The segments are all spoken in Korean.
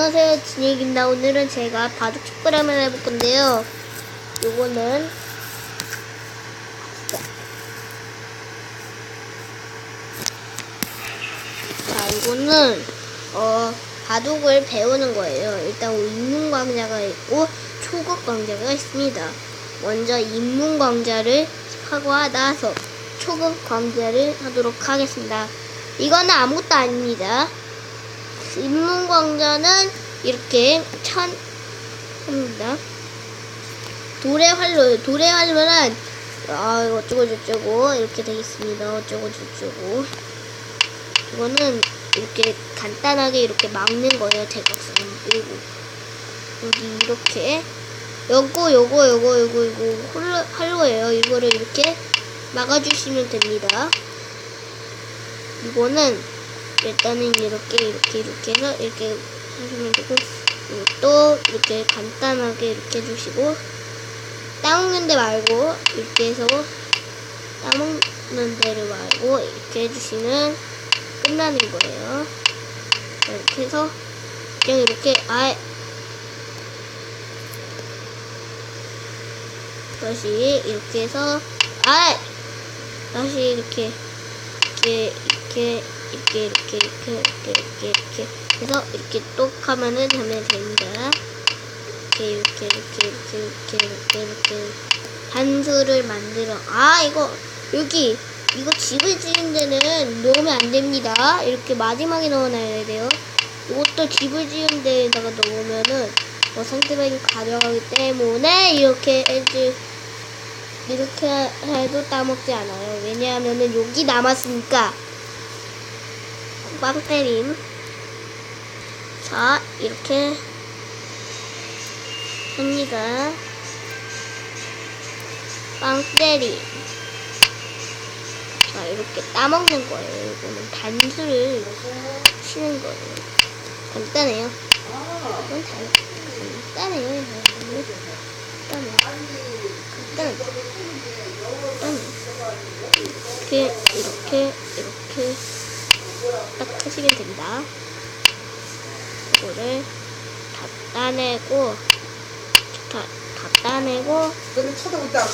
안녕하세요. 진익입니다. 오늘은 제가 바둑 축구라면 해볼 건데요. 요거는 자 이거는 어 바둑을 배우는 거예요. 일단 입문 강좌가 있고 초급 강좌가 있습니다. 먼저 강좌를 하고 나서 초급 강좌를 하도록 하겠습니다. 이거는 아무것도 아닙니다 강좌는 이렇게 천 합니다. 돌의 활로 돌의 활로는 아 어쩌고 저쩌고 이렇게 되겠습니다. 어쩌고 저쩌고 이거는 이렇게 간단하게 이렇게 막는 거예요. 대각선 그리고 여기 이렇게 요거 요거 요거 요거 요거 홀로 활로예요. 이거를 이렇게 막아주시면 됩니다. 이거는 일단은 이렇게 이렇게 이렇게 해서 이렇게 하시면 되고 또 이렇게 간단하게 이렇게 해주시고 따먹는 데 말고 이렇게 해서 따먹는 데를 말고 이렇게 해주시면 끝나는 거예요. 자, 이렇게 해서 그냥 이렇게 아예 다시 이렇게 해서 아예 다시 이렇게 이렇게 이렇게 이렇게 이렇게 이렇게 이렇게 이렇게 이렇게 해서 이렇게 똑 하면은 되면 됩니다. 이렇게 이렇게 이렇게 이렇게 이렇게 이렇게 이렇게 단수를 만들어 아 이거 여기 이거 집을 지은 데는 넣으면 안 됩니다. 이렇게 마지막에 넣어놔야 돼요. 이것도 집을 지은 데에다가 넣으면은 뭐 상대방이 가져가기 때문에 이렇게 해주 이렇게 해도 따먹지 않아요. 왜냐하면은 여기 남았으니까. 빵 때림. 자, 이렇게 합니다. 빵 때림. 자, 이렇게 따먹는 거예요. 이거는 단수를 치는 거예요. 간단해요. 이건 단, 간단해요. 이거. 간단해. 간단해. 간단해. 이렇게, 이렇게, 이렇게. 딱 하시면 됩니다. 이거를 다 따내고 다, 다 따내고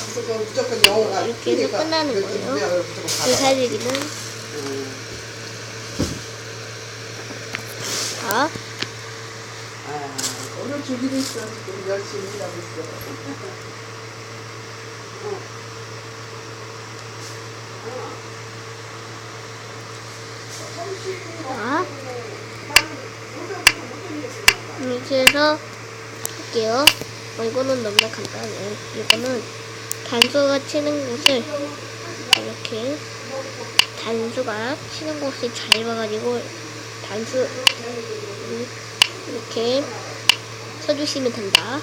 무조건 무조건 영어가 이렇게 해서 틀리니까 끝나는 거예요. 무조건 그 받아. 음. 다 아, 오늘 주기로 있어. 좀 열심히 일하고 있어. 자, 이렇게 해서 할게요. 어, 이거는 너무나 간단해요. 이거는 단수가 치는 곳을 이렇게 단수가 치는 곳을 잘 봐가지고 단수 이렇게 써주시면 된다.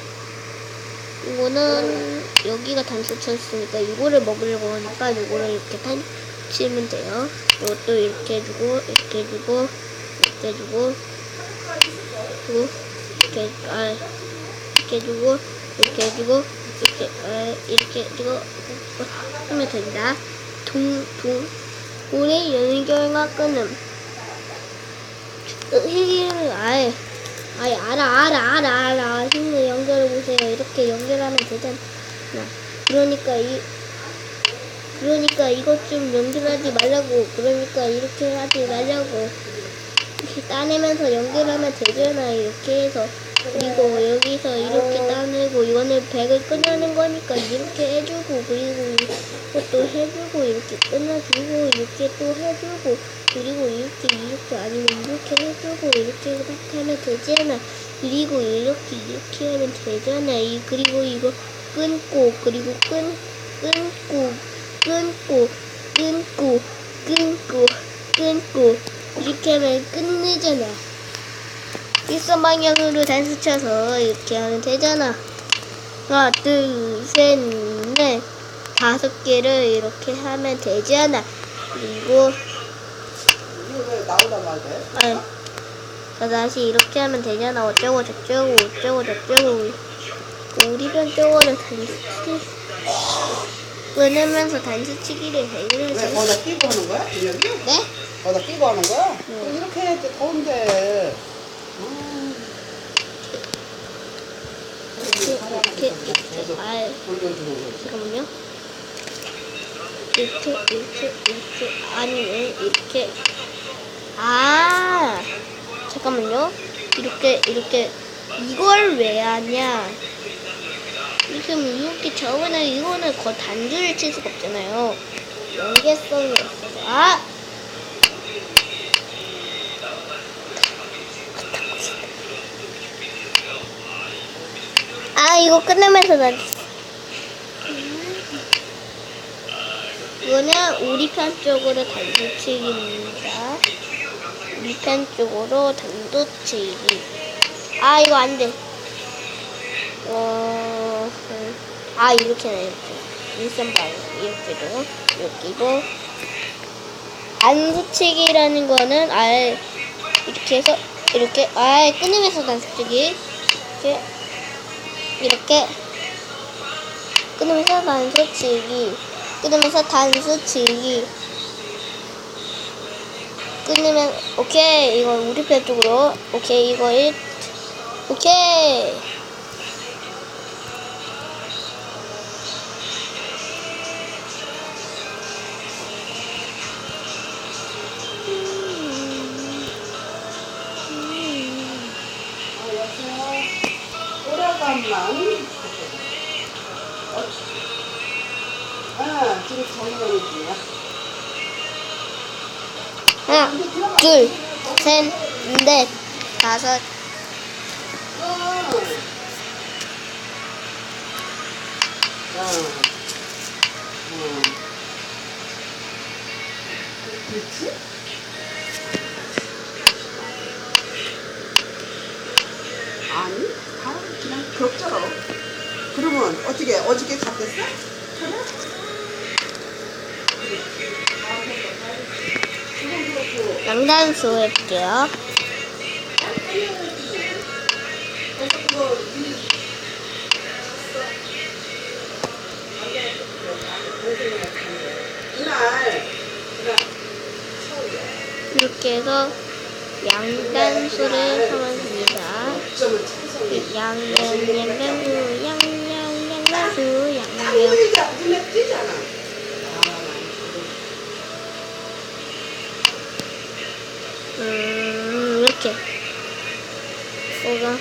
이거는 여기가 단수 쳤으니까 이거를 먹으려고 하니까 이거를 이렇게 단 치면 돼요. 이것도 이렇게 해주고 이렇게 해주고 이렇게 해주고 이렇게 아 이렇게 해주고 이렇게 해주고 이렇게 아 이렇게 해주고 하면 된다. 동 동 우리 연결과 끊음. 해결을 아예 아예 알아 알아 알아 알아. 힘을 연결해 보세요. 이렇게 연결하면 되잖아. 그러니까 이 그러니까 이것 좀 연결하지 말라고. 그러니까 이렇게 하지 말라고. 이렇게 따내면서 연결하면 되잖아 이렇게 해서. 그리고 여기서 이렇게 따내고 이거는 백을 끝나는 거니까 이렇게 해주고 그리고 이것도 해주고 이렇게 끝내주고 이렇게 또 해주고 그리고 이렇게 이렇게 아니면 이렇게 해주고 이렇게 딱 하면 되잖아. 그리고 이렇게 이렇게 하면 되잖아. 이 그리고 이거 끊고 그리고 끈 끊고 끊고 끊고 끊고 끊고. 이렇게 하면 끝내잖아. 일선 방향으로 단수 쳐서 이렇게 하면 되잖아. 하나 둘셋넷. 다섯 개를 이렇게 하면 되잖아. 그리고 이거 왜 나오단 말이야? 아, 자 다시 이렇게 하면 되잖아. 어쩌고 저쩌고 어쩌고 저쩌고. 우리 변적으로 단수 왜냐면서 단수치기를 해. 왜 거기다 끼고 하는 거야? 인력이? 네? 거기다 끼고 하는 거야? 네. 이렇게 해야지 더운데. 음. 이렇게, 이렇게, 아, 그, 그, 그, 아 돌려주는 잠깐만요. 이렇게, 이렇게, 이렇게, 아니, 이렇게. 아, 잠깐만요. 이렇게, 이렇게, 이걸 왜 하냐. 지금 이렇게 저번에 이거는 거 단줄을 칠 수가 없잖아요. 연계성이 없어서 아 아 이거 끝내면서 나 이거는 우리 편 쪽으로 단도치기입니다. 우리 편 쪽으로 단도치기. 아 이거 안 돼. 어, 음. 아 이렇게네 이렇게. 일선 방 이렇게도 여기고. 단도치기라는 거는 아예 이렇게 해서 이렇게 아예 끊으면서 단도치기. 이렇게 이렇게 끊으면서 단수 치기. 끊으면서 단수 치기. 끊으면 오케이. 이거 우리 편 쪽으로. 오케이. 이거 일 오케이 하나 둘 셋 넷 다섯 어. 어. 어. 그렇지? 아니, 다 그냥 그럭저럭. 그러면 어떻게 어저께 갔댔어? 그래? 양단수 서울이야. 이렇게 해서 양단수를 찬성해. 양양양단수 양양양단수 양양 한국이자 눈에 띄잖아. 음 이렇게 뭐가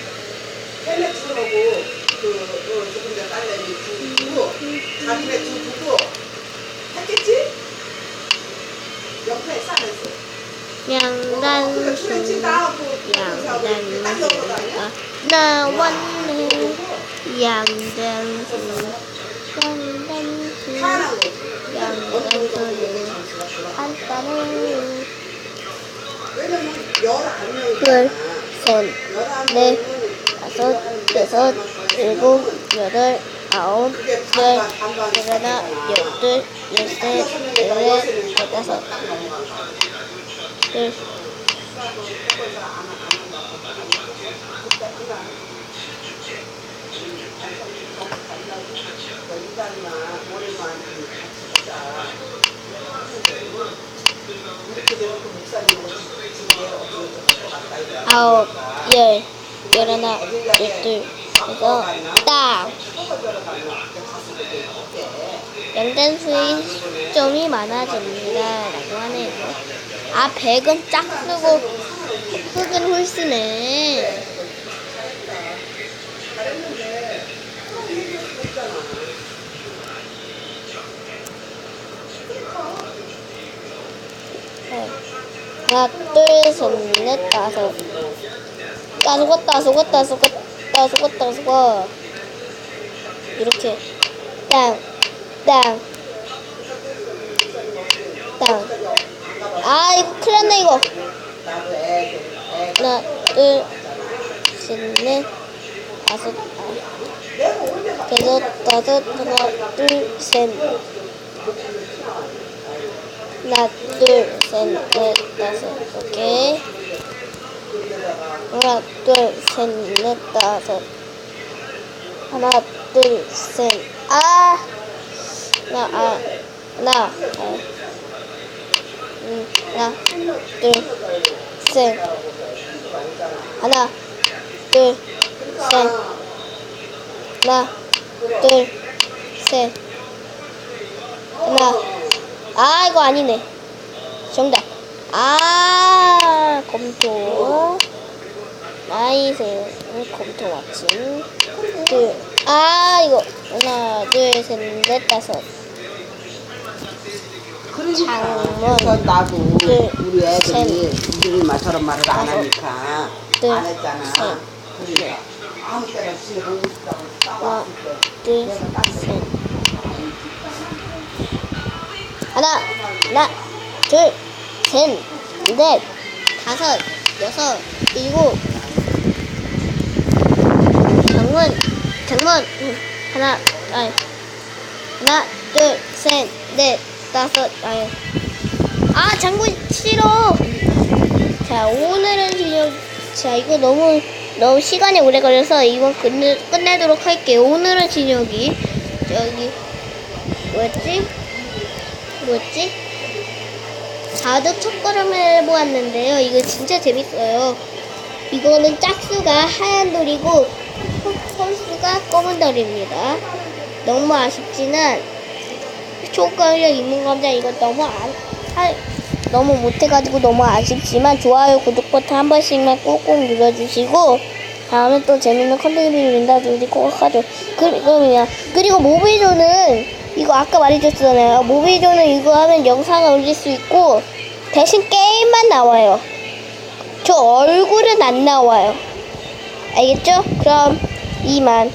헬멧 들어가고 그, 그 조금 전에 딸내미 두 두고 자기네 두 두고 했겠지? 옆에 싸면서. 어, 그러니까 출연진 양단수 딱 양단수가 나왔네. 양단수 양단수 하나고. 양단수는 간단해 왜냐면. 둘, 셋, 열 한 넷, 명은 다섯, 여섯, 일곱, 여덟, 아홉, 그게 열, 반반 반반 열하나, 열둘, 열셋, 열넷, 열다섯, 열, 아홉, 열, 열하나, 열둘, 그래서 딱 양단수의 점이 많아집니다 라고 하네요. 아, 백은 짝 쓰고 흑은 홀수네. 네. 하나, 둘, 셋, 넷, 다섯. 다 속았다, 속았다, 속았다, 속았다, 속아. 이렇게. 땅, 땅, 땅. 아, 이거 큰일 났네, 이거. 하나, 둘, 셋, 넷, 다섯, 아, 여섯, 다섯, 하나, 둘, 셋. 하나, 둘, 셋, 넷, 다섯. 오케이. 하나, 둘, 셋, 넷, 다섯. 하나, 둘, 셋. 아! 하나, 아, 하나, 아. 음, 하나, 둘, 셋. 하나, 둘, 셋. 하나, 둘, 셋. 하나. 아, 이거 아니네. 정답. 아, 검토. 나이스. 검토 맞춤. 둘. 아, 이거. 하나, 둘, 셋, 넷, 다섯. 그러니까 장문. 그래서 나도 둘, 우리 애들이 셋. 우리 말 저런 말을 안. 하니까 둘, 안 했잖아. 셋. 그러니까 아무 때나 집에 보고 싶다고 하나, 싸웠을 때 둘, 셋. 하나, 하나, 둘, 셋, 넷, 다섯, 여섯, 일곱. 장문. 응. 하나, 아니. 하나, 둘, 셋, 넷, 다섯, 아니. 아, 장군 싫어. 자, 오늘은 그냥, 자, 이거 너무, 너무 시간이 오래 걸려서 이건 끝내, 끝내도록 할게요. 오늘은 진혁이, 저기, 뭐였지? 뭐였지? 바둑 첫걸음을 해보았는데요. 이거 진짜 재밌어요. 이거는 짝수가 하얀 돌이고, 홀수가 검은 돌입니다. 너무 아쉽지만, 초과력 있는 감자 이거 너무 안, 하, 너무 못해가지고 너무 아쉽지만 좋아요 구독 버튼 한 번씩만 꼭꼭 눌러주시고 다음에 또 재밌는 컨텐츠를 올린다든지 꼭 하죠 그리고 그리고 모비조는 이거 아까 말해줬잖아요. 모비조는 이거 하면 영상을 올릴 수 있고 대신 게임만 나와요. 저 얼굴은 안 나와요. 알겠죠? 그럼 이만